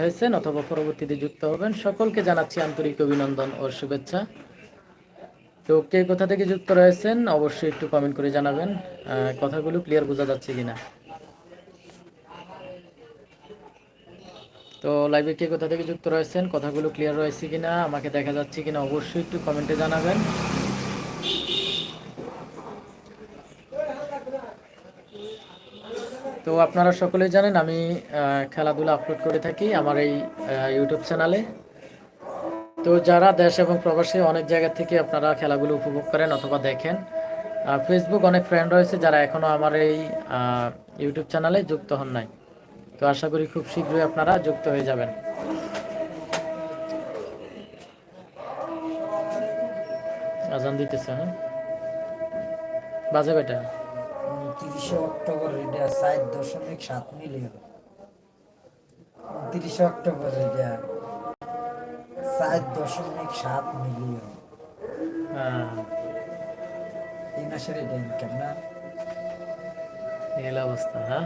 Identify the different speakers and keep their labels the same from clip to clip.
Speaker 1: হয়েছেন অথবা পরবর্তীতে যুক্ত হবেন। সকলকে জানাচ্ছি আন্তরিক অভিনন্দন ও শুভেচ্ছা। তো কে কোথা থেকে যুক্ত রয়েছেন, অবশ্যই একটু কমেন্ট করে জানাবেন। কথাগুলো ক্লিয়ার বোঝা যাচ্ছে কিনা? তো লাইভে কে কোথা থেকে যুক্ত রয়েছেন, কথাগুলো ক্লিয়ার রয়েছে কিনা, আমাকে দেখা যাচ্ছে কিনা, অবশ্যই একটু কমেন্টে জানাবেন। তো আপনারা সকলেই জানেন, আমি খেলাধুলা আপলোড করে থাকি আমার এই ইউটিউব চ্যানেলে তো যারা দেশ এবং প্রবাসী, অনেক জায়গা থেকে আপনারা খেলাগুলো উপভোগ করেন অথবা দেখেন। ফেসবুক অনেক ফ্রেন্ড রয়েছে যারা এখনও আমার এই ইউটিউব চ্যানেলে যুক্ত হন নাই। তো আশা করি খুব শীঘ্রই আপনারা যুক্ত হয়ে যাবেন। আজান দিতেছে হ্যাঁ? বাজে বেটা
Speaker 2: উনত্রিশে অক্টোবর এটা সাত দশমিক সাত মিলিয়ন। উনত্রিশে অক্টোবর এটা সাত দশমিক সাত মিলিয়ন। এই মাসের এটা ইনকাম না?
Speaker 1: এই অবস্থা হ্যাঁ?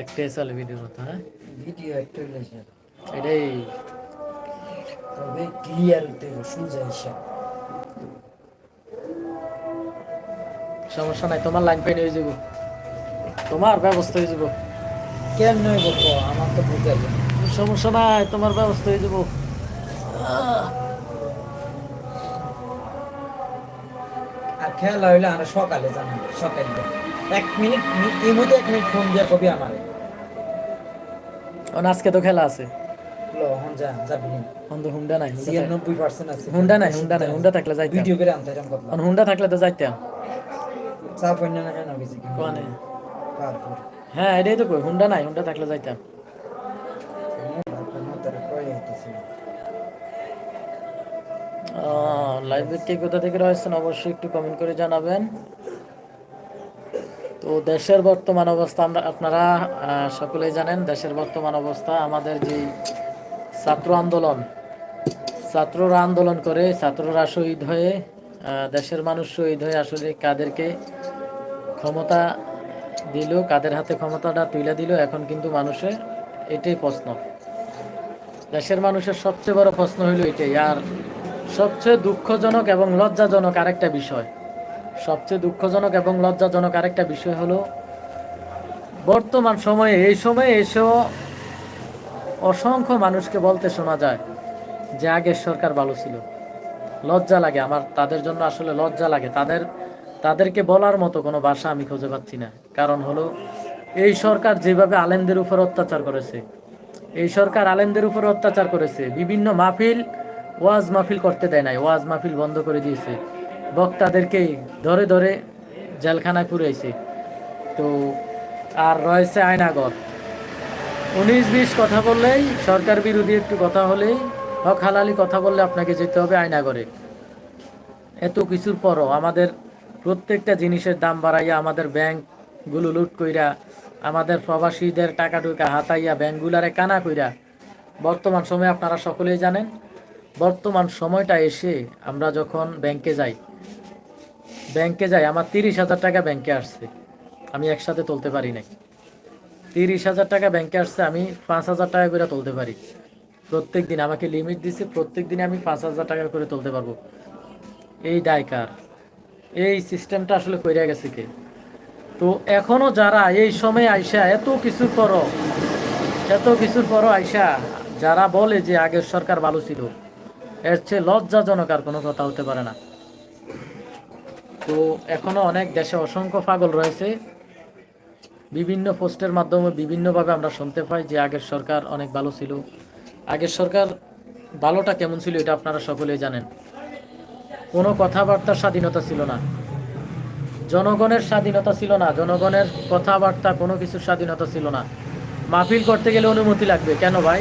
Speaker 1: একটাই চলে ভিডিওর মতো হ্যাঁ?
Speaker 2: ভিডিও একটা হইলেছে
Speaker 1: এটাই।
Speaker 2: তবে ক্লিয়ার হতে সোজা হিসাব।
Speaker 1: সমস্যা নাই তোমার লাইন পাইন হয়ে যাব। তোমার ব্যবস্থা হয়ে যাব।
Speaker 2: কেন নয় বলব আমার তো বুঝা
Speaker 1: সমস্যা নাই তোমার ব্যবস্থা হয়ে যাব।
Speaker 2: আর খেলা হইলে আমরা সকালে জানাব সকালে। এক মিনিট এই মধ্যে এক মিনিট ফোন দিয়ে কবি আমারে।
Speaker 1: আজকে তো খেলা আছে। হুন্ডা নাই। হুন্ডা নাই হুন্ডা থাকলে যাইতাম। হুন্ডা থাকলে তো যাইতাম।
Speaker 2: হইনা না কেন কি
Speaker 1: হ্যাঁ এটাই তো কই হুন্ডা নাই হুন্ডা থাকলে যাইতাম লাইভে কে কোথা থেকে রয়েছেন? অবশ্যই একটু কমেন্ট করে জানাবেন। তো দেশের বর্তমান অবস্থা আমরা আপনারা সকলেই জানেন দেশের বর্তমান অবস্থা আমাদের যে ছাত্র আন্দোলন ছাত্ররা আন্দোলন করে ছাত্ররা শহীদ হয়ে দেশের মানুষ শহীদ হয়ে আসলে কাদেরকে ক্ষমতা দিল, কাদের হাতে ক্ষমতাটা তুলে দিল, এখন কিন্তু মানুষের এটাই প্রশ্ন। দেশের মানুষের সবচেয়ে বড় প্রশ্ন হইল এটাই, আর সবচেয়ে দুঃখজনক এবং লজ্জাজনক আরেকটা বিষয়। সবচেয়ে দুঃখজনক এবং লজ্জাজনক আরেকটা বিষয় হলো, বর্তমান সময়ে, এই সময়ে এসেও অসংখ্য মানুষকে বলতে শোনা যায় যে আগের সরকার ভালো ছিল। লজ্জা লাগে আমার, তাদের জন্য আসলে লজ্জা লাগে। তাদের, তাদেরকে বলার মতো কোনো ভাষা আমি খুঁজে পাচ্ছি না। কারণ হলো, এই সরকার যেভাবে আলেমদের উপর অত্যাচার করেছে, এই সরকার আলেমদের উপর অত্যাচার করেছে, বিভিন্ন মাহফিল, ওয়াজ মাহফিল করতে দেয় নাই, ওয়াজ মাহফিল বন্ধ করে দিয়েছে। বক্তাদেরকে ধরে ধরে জেলখানায় পুরাইছে। তো আর রয়েছে আয়নাগর। উনিশ বিশ কথা বললেই, সরকার বিরোধী একটু কথা হলেই হক হালালি কথা বললে আপনাকে যেতে হবে আয়নাগরে। এত কিছুর পরও আমাদের প্রত্যেকটা জিনিসের দাম বাড়াইয়া আমাদের ব্যাংকগুলো লুট কইরা, আমাদের প্রবাসীদের টাকা টুকা হাতাইয়া ব্যাংকগুলারে কানা কইরা, বর্তমান সময়ে আপনারা সকলেই জানেন, বর্তমান সময়টা এসে আমরা যখন ব্যাংকে যাই ব্যাংকে যাই, আমার তিরিশ হাজার টাকা ব্যাংকে আসছে, আমি একসাথে তুলতে পারি নাই। তিরিশ হাজার টাকা ব্যাংকে আসছে, আমি পাঁচ হাজার টাকা করে তুলতে পারি। প্রত্যেক দিন আমাকে লিমিট দিছে, প্রত্যেক দিনে আমি পাঁচ হাজার টাকা করে তুলতে পারব। এই দায়কার এই সিস্টেমটা আসলে কইরা গেছে কে? তো এখনও যারা এই সময় আইসা এত কিছুর পরও, এত কিছুর পরও আইসা, যারা বলে যে আগের সরকার ভালো ছিল, এর চেয়ে লজ্জাজনক আর কোনো কথা হতে পারে না। তো এখনও অনেক দেশে অসংখ্য পাগল রয়েছে। বিভিন্ন পোস্টের মাধ্যমে বিভিন্নভাবে আমরা শুনতে পাই যে আগের সরকার অনেক ভালো ছিল। আগের সরকার ভালোটা কেমন ছিল এটা আপনারা সকলেই জানেন। কোনো কথাবার্তার স্বাধীনতা ছিল না। জনগণের স্বাধীনতা ছিল না, জনগণের কথাবার্তা কোনো কিছুর স্বাধীনতা ছিল না। মাহফিল করতে গেলে অনুমতি লাগবে। কেন ভাই?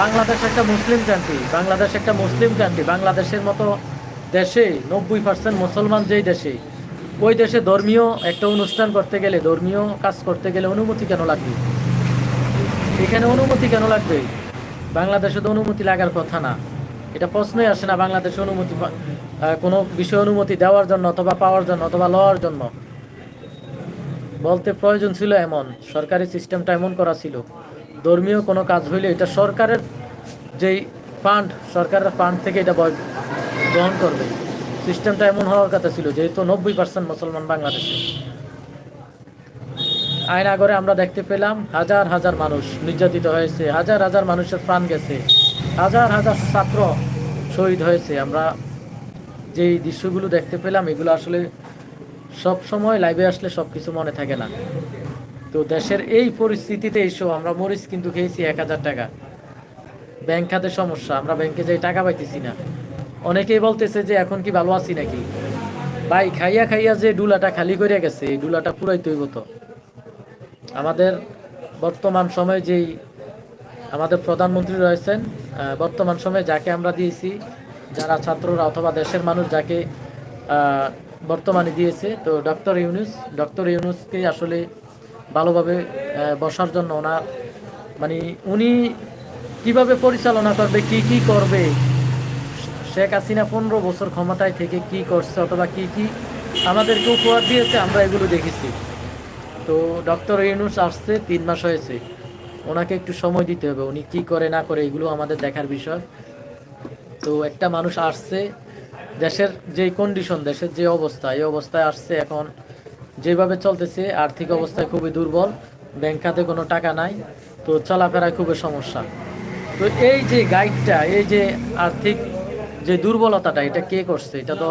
Speaker 1: বাংলাদেশ একটা মুসলিম কান্ট্রি বাংলাদেশ একটা মুসলিম কান্ট্রি বাংলাদেশের মতো দেশে নব্বই পার্সেন্ট মুসলমান যেই দেশে, ওই দেশে ধর্মীয় একটা অনুষ্ঠান করতে গেলে, ধর্মীয় কাজ করতে গেলে অনুমতি কেন লাগবে? এখানে অনুমতি কেন লাগবে? বাংলাদেশে তো অনুমতি লাগার কথা না। এটা প্রশ্নই আসে না বাংলাদেশে অনুমতি কোনো বিষয় অনুমতি দেওয়ার জন্য অথবা পাওয়ার জন্য অথবা লওয়ার জন্য। বলতে প্রয়োজন ছিল এমন, সরকারি সিস্টেমটা এমন করা ছিল। ধর্মীয় কোনো কাজ হইলে এটা সরকারের যেই ফান্ড সরকারের ফান্ড থেকে এটা গ্রহণ করবে। সিস্টেমটা এমন হওয়ার কথা ছিল, যেহেতু নব্বই পার্সেন্ট মুসলমান বাংলাদেশে। আয়নাগরে আমরা দেখতে পেলাম হাজার হাজার মানুষ নির্যাতিত হয়েছে, হাজার হাজার মানুষের প্রাণ গেছে, হাজার হাজার ছাত্র শহীদ হয়েছে। আমরা যেই দৃশ্যগুলো দেখতে পেলাম, এগুলো আসলে সব সময় লাইভে আসলে সব কিছু মনে থাকে না। তো দেশের এই পরিস্থিতিতে এসেও আমরা মরিচ কিন্তু খেয়েছি এক হাজার টাকা। ব্যাংক খাতে সমস্যা, আমরা ব্যাংকে যাই টাকা পাইতেছি না। অনেকেই বলতেছে যে, এখন কি ভালো আছি নাকি? ভাই, খাইয়া খাইয়া যে ডুলাটা খালি করিয়া গেছে, এই ডুলাটা পুরাই হইব তো। আমাদের বর্তমান সময়ে যেই আমাদের প্রধানমন্ত্রী রয়েছেন বর্তমান সময়ে যাকে আমরা দিয়েছি, যারা ছাত্ররা অথবা দেশের মানুষ যাকে বর্তমানে দিয়েছে, তো ডক্টর ইউনুস, ডক্টর ইউনুসকে আসলে ভালোভাবে বসার জন্য ওনার মানে উনি কীভাবে পরিচালনা করবে, কি কি করবে, শেখ হাসিনা পনেরো বছর ক্ষমতায় থেকে কি করছে অথবা কি কি আমাদেরকে উপহার দিয়েছে, আমরা এগুলো দেখেছি। তো ডক্টর ইউনুস আসছে, তিন মাস হয়েছে। ওনাকে একটু সময় দিতে হবে। উনি কি করে, না করে, এগুলো আমাদের দেখার বিষয়। তো একটা মানুষ আসছে, দেশের যে কন্ডিশন দেশের যে অবস্থা, এই অবস্থায় আসছে এখন। যেভাবে চলতেছে, আর্থিক অবস্থায় খুবই দুর্বল, ব্যাংক খাতে কোনো টাকা নাই, তো চলাফেরায় খুবই সমস্যা। তো এই যে গাইডটা এই যে আর্থিক যে দুর্বলতাটা, এটা কে করছে? এটা তো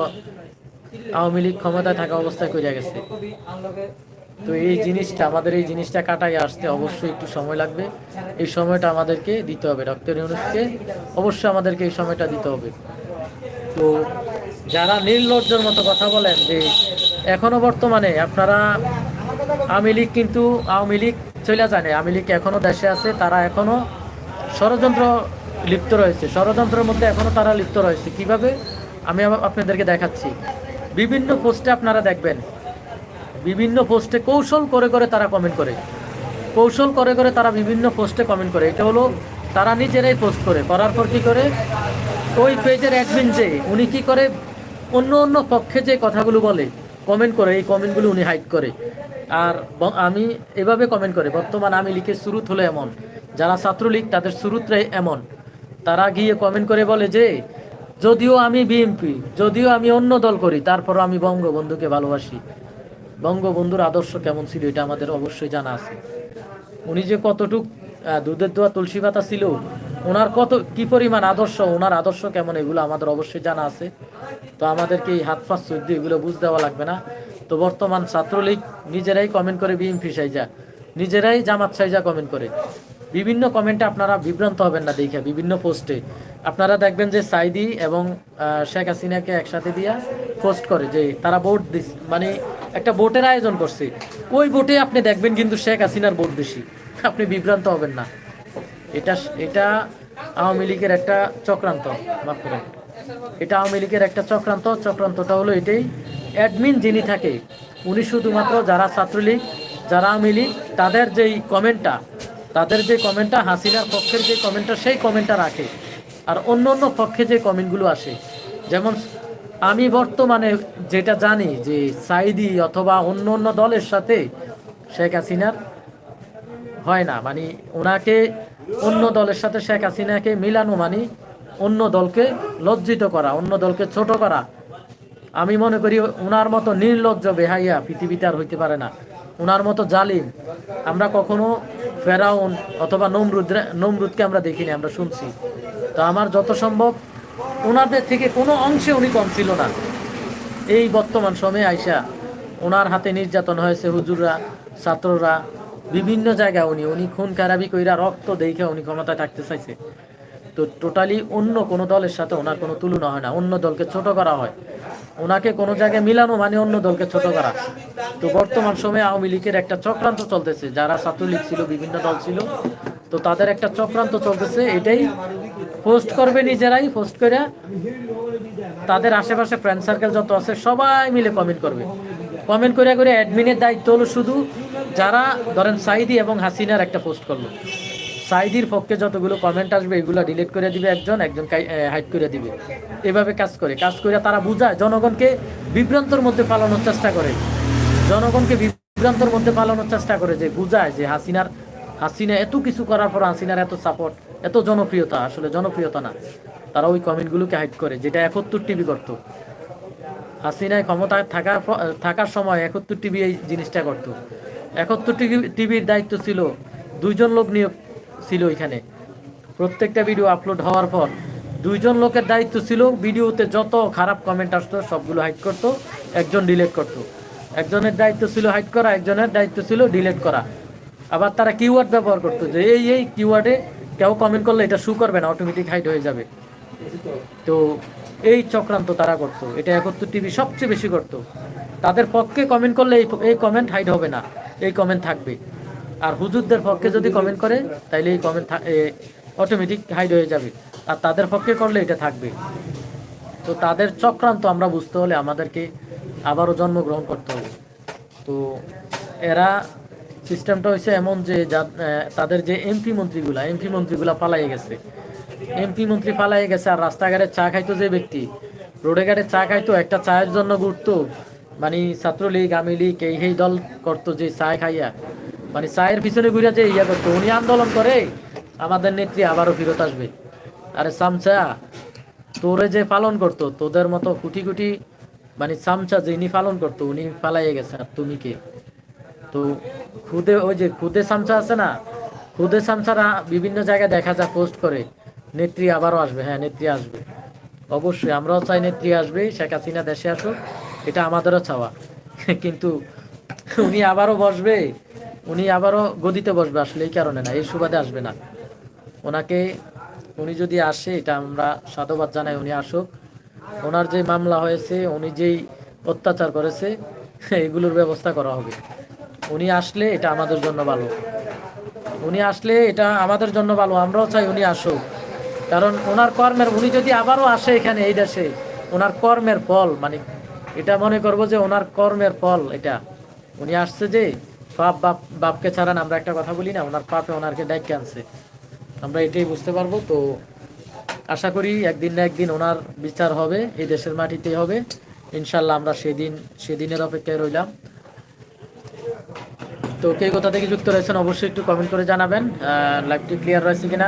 Speaker 1: আওয়ামী লীগ ক্ষমতায় থাকা অবস্থায় করিয়া গেছে। তো এই জিনিসটা, আমাদের এই জিনিসটা কাটাই আসতে অবশ্যই একটু সময় লাগবে। এই সময়টা আমাদেরকে দিতে হবে, ডক্টর ইউনুসকে অবশ্যই আমাদেরকে এই সময়টা দিতে হবে। তো যারা নির্লজ্জর মতো কথা বলেন যে এখনও বর্তমানে আপনারা আওয়ামী লীগ কিন্তু আওয়ামী লীগ চলে যায় না আওয়ামী লীগ এখনও দেশে আছে, তারা এখনও ষড়যন্ত্র লিপ্ত রয়েছে। ষড়যন্ত্রের মধ্যে এখনও তারা লিপ্ত রয়েছে। কীভাবে? আমি আপনাদেরকে দেখাচ্ছি। বিভিন্ন পোস্টে আপনারা দেখবেন বিভিন্ন পোস্টে কৌশল করে করে তারা কমেন্ট করে। কৌশল করে করে তারা বিভিন্ন পোস্টে কমেন্ট করে। এটা হলো তারা নিজেরাই পোস্ট করে। করার পর কী করে? ওই পেজের অ্যাডমিন যে, উনি কী করে? অন্য অন্য পক্ষে যে কথাগুলো বলে কমেন্ট করে। এই কমেন্টগুলো উনি হাইড করে। আর আমি এভাবে কমেন্ট করে। বর্তমান আমি লিখে শুরুত হলো এমন। যারা ছাত্রলীগ, তাদের শুরুতে এমন। তারা গিয়ে কমেন্ট করে বলে যে, যদিও আমি বিএনপি যদিও আমি অন্য দল করি, তারপরও আমি বঙ্গবন্ধুকে ভালোবাসি। বঙ্গবন্ধুর আদর্শ কেমন ছিল এটা আমাদের অবশ্যই জানা আছে। উনি যে কতটুক দুধের দোয়া, তুলসী পাতা ছিল, ওনার কত, কি পরিমাণ আদর্শ, ওনার আদর্শ কেমন, এগুলো আমাদের অবশ্যই জানা আছে। তো আমাদেরকে এই হাত ফাঁস চোদ্দ এগুলো বুঝ দেওয়া লাগবে না। তো বর্তমান ছাত্রলীগ, নিজেরাই কমেন্ট করে বিএমপি সাইজা। নিজেরাই জামাত সাইজা কমেন্ট করে। বিভিন্ন কমেন্টে আপনারা বিভ্রান্ত হবেন না দেখে, বিভিন্ন পোস্টে আপনারা দেখবেন যে সাইদি এবং শেখ হাসিনাকে একসাথে দিয়া পোস্ট করে যে তারা ভোট দিস মানে একটা বোটের আয়োজন করছে। ওই বোটে আপনি দেখবেন কিন্তু শেখ হাসিনার বোট বেশি। আপনি বিভ্রান্ত হবেন না। এটা এটা আওয়ামী লীগের একটা চক্রান্ত, মাফ করেন। এটা আওয়ামী লীগের একটা চক্রান্ত, চক্রান্তটা হলো এটাই। অ্যাডমিন যিনি থাকে, উনি শুধুমাত্র যারা ছাত্রলীগ, যারা আওয়ামী লীগ, তাদের যেই কমেন্টটা, তাদের যে কমেন্টটা, হাসিনার পক্ষের যে কমেন্টটা, সেই কমেন্টটা রাখে। আর অন্য অন্য পক্ষে যে কমেন্টগুলো আসে, যেমন আমি বর্তমানে যেটা জানি যে সাইদি অথবা অন্য অন্য দলের সাথে শেখ হাসিনার হয় না। মানে ওনাকে অন্য দলের সাথে শেখ হাসিনাকে মিলানো মানে অন্য দলকে লজ্জিত করা, অন্য দলকে ছোট করা। আমি মনে করি ওনার মতো নির্লজ্জ বেহাইয়া পৃথিবীতে আর হইতে পারে না। ওনার মতো জালিম আমরা কখনো ফেরাউন অথবা নমরুদ নমরুদকে আমরা দেখিনি, আমরা শুনছি। তো আমার যত সম্ভব ওনাদের থেকে কোনো অংশে উনি কম ছিল না। এই বর্তমান সময়ে আইসা ওনার হাতে নির্যাতন হয়েছে হুজুররা, ছাত্ররা, বিভিন্ন জায়গায় উনি উনি খুন খারাপি কইরা রক্ত দেখে উনি ক্ষমতায় থাকতে চাইছে। তো টোটালি অন্য কোনো দলের সাথে ওনার কোনো তুলনা হয় না। অন্য দলকে ছোট করা হয়। ওনাকে কোনো জায়গায় মিলানো মানে অন্য দলকে ছোট করা। তো বর্তমান সময়ে আওয়ামী লীগের একটা চক্রান্ত চলতেছে। যারা ছাত্রলীগ ছিল, বিভিন্ন দল ছিল, তো তাদের একটা চক্রান্ত চলতেছে। এটাই পোস্ট করবে নিজেরাই পোস্ট করে তাদের আশেপাশে ফ্রেন্ড সার্কেল যত আছে সবাই মিলে কমেন্ট করবে। কমেন্ট করে করে অ্যাডমিনের দায়িত্ব হলো শুধু যারা ধরেন সাইদি এবং হাসিনার একটা পোস্ট করল। সাইদির পক্ষে যতগুলো কমেন্ট আসবে, এগুলো ডিলিট করে দিবে একজন একজন হাইড করে দিবে। এভাবে কাজ করে কাজ করে তারা বুঝায়, জনগণকে বিভ্রান্তর মধ্যে পালানোর চেষ্টা করে। জনগণকে বিভ্রান্তর মধ্যে পালানোর চেষ্টা করে যে বুঝায় যে হাসিনার হাসিনা এত কিছু করার পর হাসিনার এত সাপোর্ট এত জনপ্রিয়তা, আসলে জনপ্রিয়তা না। তারা ওই কমেন্টগুলোকে হাইড করে, যেটা একত্তর টিভি করতো। হাসিনায় ক্ষমতায় থাকার থাকার সময় একাত্তর টিভি এই জিনিসটা করতো। একাত্তর টিভি টিভির দায়িত্ব ছিল দুইজন লোক নিয়োগ ছিল এখানে। প্রত্যেকটা ভিডিও আপলোড হওয়ার পর দুইজন লোকের দায়িত্ব ছিল ভিডিওতে যত খারাপ কমেন্ট আসতো সবগুলো হাইড করতো, একজন ডিলেট করতো। একজনের দায়িত্ব ছিল হাইড করা, একজনের দায়িত্ব ছিল ডিলেট করা। আবার তারা কিওয়ার্ড ব্যবহার করতো যে এই এই কিওয়ার্ডে কেউ কমেন্ট করলে এটা শু করবে না অটোমেটিক হাইড হয়ে যাবে। তো এই চক্রান্ত তারা করতো। এটা একত্তর টিভি সবচেয়ে বেশি করতো। তাদের পক্ষে কমেন্ট করলে এই এই কমেন্ট হাইড হবে না, এই কমেন্ট থাকবে। আর হুজুরদের পক্ষে যদি কমেন্ট করে, তাইলে এই কমেন্ট অটোমেটিক হাইড হয়ে যাবে। আর তাদের পক্ষে করলে এটা থাকবে। তো তাদের চক্রান্ত আমরা বুঝতে হলে আমাদেরকে আবারও জন্মগ্রহণ করতে হবে। তো এরা সিস্টেমটা হয়েছে এমন যে তাদের যে এমপি মন্ত্রীগুলা এমপি মন্ত্রীগুলা পালাইয়ে গেছে। এমপি মন্ত্রী পালাইয়ে গেছে আর রাস্তাঘাটে চা খাইতো যে ব্যক্তি, রোডে ঘাটে চা খাইতো, একটা চায়ের জন্য ঘুরতো। মানে ছাত্রলীগ আওয়ামী লীগ এই সেই দল করতো যে চা খাইয়া। মানে চায়ের পিছনে ঘুরে যে ইয়া করতো, উনি আন্দোলন করে, আমাদের নেত্রী আবারও ফেরত আসবে। আরে সামচা, তোরে যে পালন করতো, তোদের মতো কুটি কুটি মানে চামচা যিনি পালন করতো, উনি পালাইয়ে গেছে। আর তুমি কে? তো খুদে, ওই যে খুদে চামচা আছে না, খুদে চামচারা বিভিন্ন জায়গায় দেখা যায় পোস্ট করে। নেত্রী আবারও আসবে হ্যাঁ নেত্রী আসবে। অবশ্যই, আমরাও চাই নেত্রী আসবে, শেখ হাসিনা দেশে আসুক, এটা আমাদেরও চাওয়া। কিন্তু উনি আবারও বসবে, উনি আবারও গদিতে বসবে, আসলে এই কারণে না, এই সুবাদে আসবে না। ওনাকে, উনি যদি আসে, এটা আমরা সাধুবাদ জানাই, উনি আসুক। ওনার যে মামলা হয়েছে, উনি যেই অত্যাচার করেছে, এগুলোর ব্যবস্থা করা হবে। উনি আসলে এটা আমাদের জন্য ভালো। উনি আসলে এটা আমাদের জন্য ভালো, আমরাও চাই উনি আসুক। কারণ ওনার কর্মের, উনি যদি আবারও আসে এখানে এই দেশে, ওনার কর্মের ফল মানে এটা মনে করব যে ওনার কর্মের ফল এটা। উনি আসছে যে, পাপ বাপ, বাপকে ছাড়ান আমরা একটা কথা বলি না, ওনার পাপে ওনারকে ডাইকে আনছে। আমরা এটাই বুঝতে পারব, তো আশা করি একদিন না একদিন ওনার বিচার হবে, এই দেশের মাটিতেই হবে। ইনশাল্লাহ আমরা সেদিন, সেদিনের অপেক্ষায় রইলাম। তো কে কোথা থেকে যুক্ত রয়েছেন অবশ্যই একটু কমেন্ট করে জানাবেন। লাইভটি ক্লিয়ার রয়েছে কিনা?